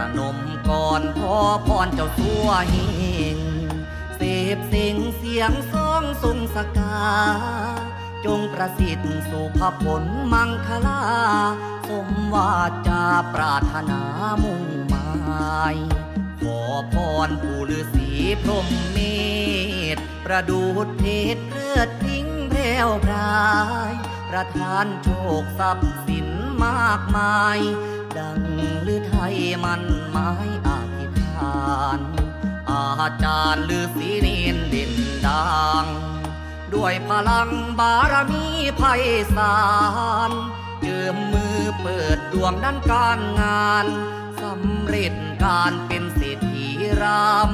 ประนมก่อนพอพรเจ้าสัวเฮงเสพเสียงเสียงสองทรงสกา จงประสิทธิ์สุภผลมังคลา สมวาจาปรารถนามุ่งหมายขอพรผู้ฤาษีพรหมเมธประดูดเพชรเลือดทิ้งแพรวพราย ประทานโชคทรัพย์สินมากมาย ดังหรือไทยมันไม้อธิษฐาน อาจารย์หรือศีนินเด่นดัง ด้วยพลังบารมีไพศาลเจิมมือเปิดดวงด้านการงานสำเร็จการเป็นเศรษฐีราม